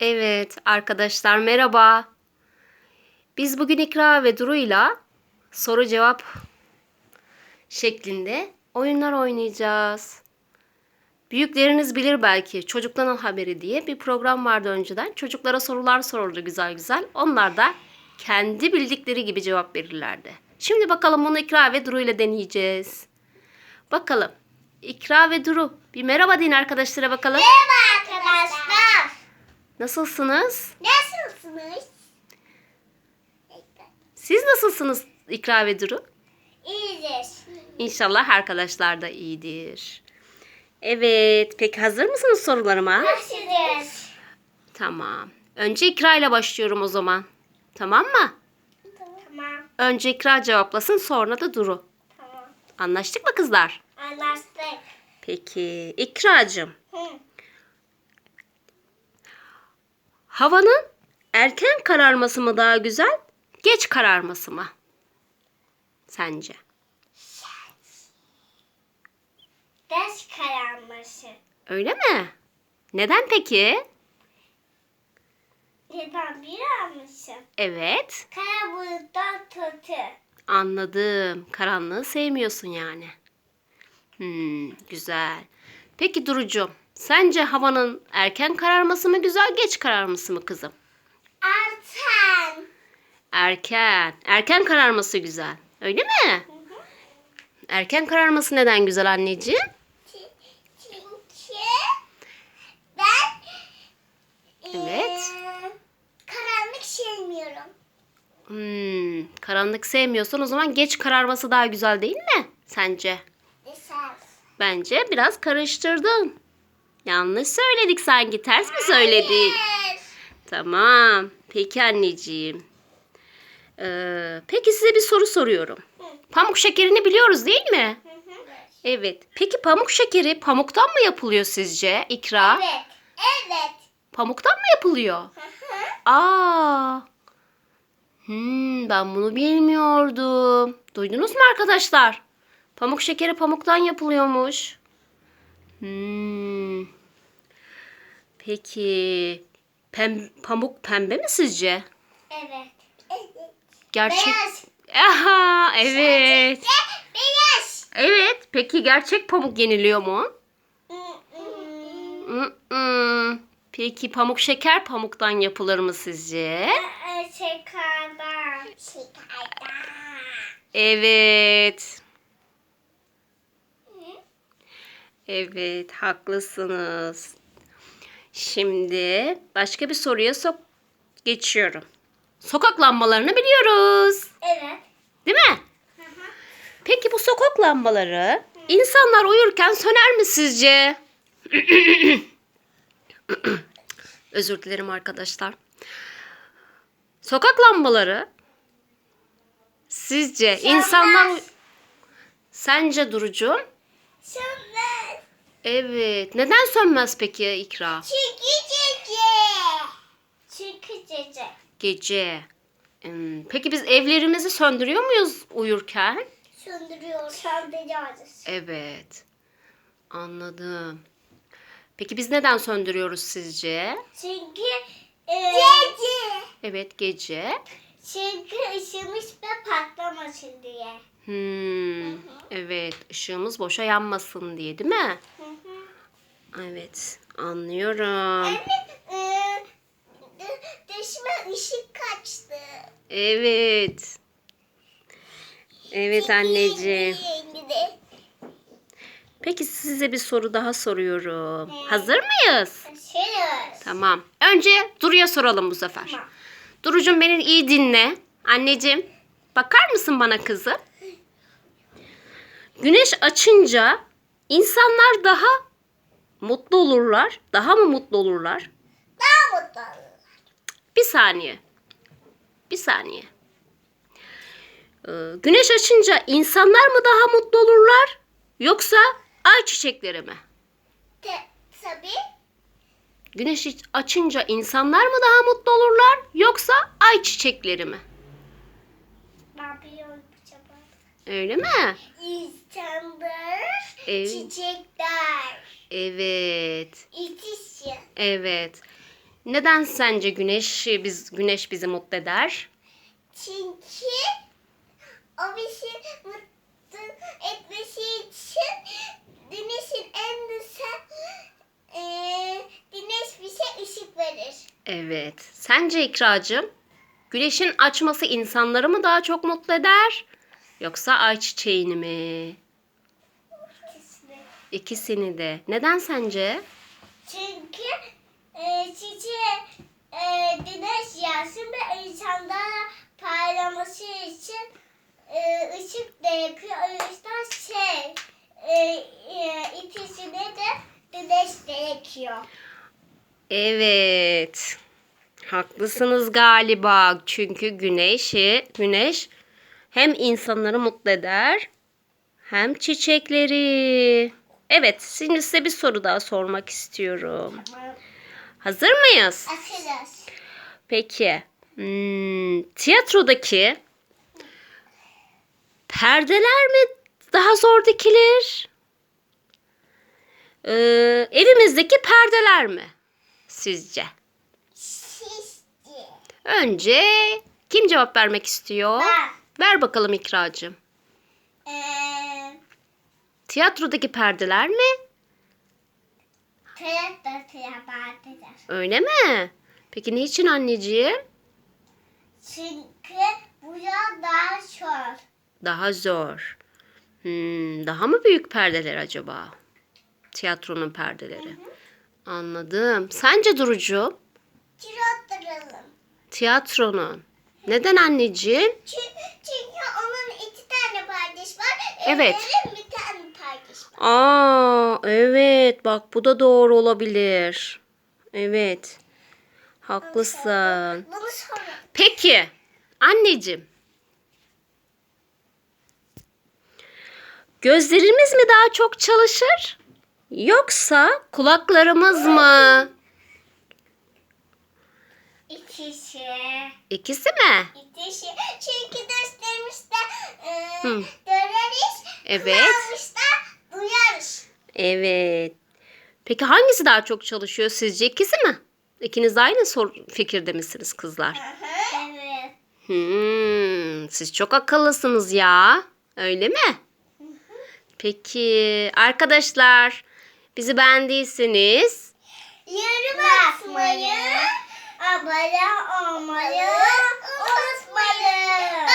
Evet arkadaşlar merhaba. Biz bugün İkra ve Duru'yla soru cevap şeklinde oyunlar oynayacağız. Büyükleriniz bilir belki Çocuktan Haberi diye bir program vardı önceden. Çocuklara sorular soruldu güzel güzel. Onlar da kendi bildikleri gibi cevap verirlerdi. Şimdi bakalım bunu İkra ve Duru ile deneyeceğiz. Bakalım. İkra ve Duru bir merhaba deyin arkadaşlara bakalım. Merhaba. Nasılsınız? Nasılsınız? Siz nasılsınız İkra ve Duru? İyidir. İnşallah arkadaşlar da iyidir. Evet, peki hazır mısınız sorularıma? Nasılsınız? Tamam. Önce İkra ile başlıyorum o zaman. Tamam mı? Tamam. Önce İkra cevaplasın, sonra da Duru. Tamam. Anlaştık mı kızlar? Anlaştık. Peki, İkracığım. Hı. Havanın erken kararması mı daha güzel, geç kararması mı? Sence? Ders kararması. Öyle mi? Neden peki? Neden bir almışım? Evet. Kara buluttan kötü. Anladım. Karanlığı sevmiyorsun yani. Hmm, güzel. Peki Duru'cum, sence havanın erken kararması mı güzel, geç kararması mı kızım? Artan. Erken. Erken kararması güzel. Öyle mi? Erken kararması neden güzel anneciğim? Çünkü ben Evet. eee, karanlık sevmiyorum. Hmm, karanlık sevmiyorsan o zaman geç kararması daha güzel değil mi? Sence? Esas. Bence biraz karıştırdın. Yanlış söyledik sanki. Ters mi söyledik? Hayır. Tamam. Peki anneciğim. Ee, peki size bir soru soruyorum. Pamuk şekerini biliyoruz değil mi? Evet. Peki pamuk şekeri pamuktan mı yapılıyor sizce İkra? Evet. Evet. Pamuktan mı yapılıyor? Aa. Hmm, ben bunu bilmiyordum. Duydunuz mu arkadaşlar? Pamuk şekeri pamuktan yapılıyormuş. Hmm. Peki pem, pamuk pembe mi sizce? Evet. Gerçek. Beyaz. Aha, evet. Beyaz. Evet. Peki gerçek pamuk yeniliyor mu? Peki pamuk şeker pamuktan yapılır mı sizce? Şekerden. Şekerden. Evet. Evet, haklısınız. Şimdi başka bir soruya sok geçiyorum. Sokak lambalarını biliyoruz. Evet. Değil mi? Peki bu sokak lambaları insanlar uyurken söner mi sizce? Özür dilerim arkadaşlar. Sokak lambaları sizce insanlar uy- sence Durucuğum? Sönmez. Evet. Neden sönmez peki İkra? Çünkü gece. Çünkü gece. Gece. Hmm, Peki biz evlerimizi söndürüyor muyuz uyurken? Söndürüyor. Söndürüyoruz. Evet. Anladım. Peki biz neden söndürüyoruz sizce? Çünkü gece. Evet gece. Çünkü ışımış ve patlamasın diye. Hmm, evet ışığımız boşa yanmasın diye değil mi? Evet anlıyorum. Anne, e, d- dışıma ışık kaçtı. Evet. Evet anneciğim. Peki size bir soru daha soruyorum. Hazır mıyız? Açıyoruz. Tamam. Önce Duru'ya soralım bu sefer. Tamam. Duru'cum beni iyi dinle. Anneciğim bakar mısın bana kızım? Güneş açınca insanlar daha mutlu olurlar. Daha mı mutlu olurlar? Daha mutlu olur. Bir saniye. Bir saniye. Ee, güneş açınca insanlar mı daha mutlu olurlar? Yoksa ay çiçekleri mi? Te- Tabii. Güneş açınca insanlar mı daha mutlu olurlar? Yoksa ay çiçekleri mi? Ben biliyorum bu cevabı. Öyle mi? İnsanlar, Evet. çiçekler, Evet. İtişi. Evet. Neden sence güneş biz güneş bizi mutlu eder? Çünkü o bizi mutlu etmesi için güneşin en güzel eee güneş bize ışık verir. Evet. Sence İkracığım güneşin açması insanları mı daha çok mutlu eder? Yoksa ay çiçeğini mi? İkisini. İkisini de. Neden sence? Çünkü eee çiçeğe eee güneş yansın ve insanlara parlaması için eee ışık da yakıyor. O yüzden şey eee eee, ikisine de güneş de yakıyor. Evet. Haklısınız galiba. Çünkü güneşi, güneş hem insanları mutlu eder hem çiçekleri. Evet, şimdi size bir soru daha sormak istiyorum. Hazır mıyız? Açacağız. Peki. hmm, tiyatrodaki perdeler mi daha zor dikilir? Ee, evimizdeki perdeler mi? Sizce? Şişti. Önce kim cevap vermek istiyor? Ben. Ver bakalım İkracığım. Eee Tiyatrodaki perdeler mi? Da kıyafetler. Öyle mi? Peki niçin anneciğim? Çünkü buraya daha zor. Daha zor. Hmm, daha mı büyük perdeler acaba? Tiyatronun perdeleri. Anladım. Sence Durucu? Kirotturalım. Tiyatronun. Neden anneciğim? Çünkü, çünkü onun iki tane kardeş var. Evet. Evlerin bir tane kardeş var. Aa, evet. Bak bu da doğru olabilir. Evet. Haklısın. Bunu sonra. Peki. Anneciğim. Gözlerimiz mi daha çok çalışır? Yoksa kulaklarımız mı? İkisi. İkisi mi? İkisi. Çünkü derslerimizde e, Hı. Evet. Kulağımızda duyarız. Evet. Peki hangisi daha çok çalışıyor sizce? İkisi mi? İkiniz de aynı sor fikirde misiniz kızlar? Evet. Hmm, siz çok akıllısınız ya. Öyle mi? Peki arkadaşlar bizi beğendiyseniz Yorum atmayı, abone olmayı unutmayın.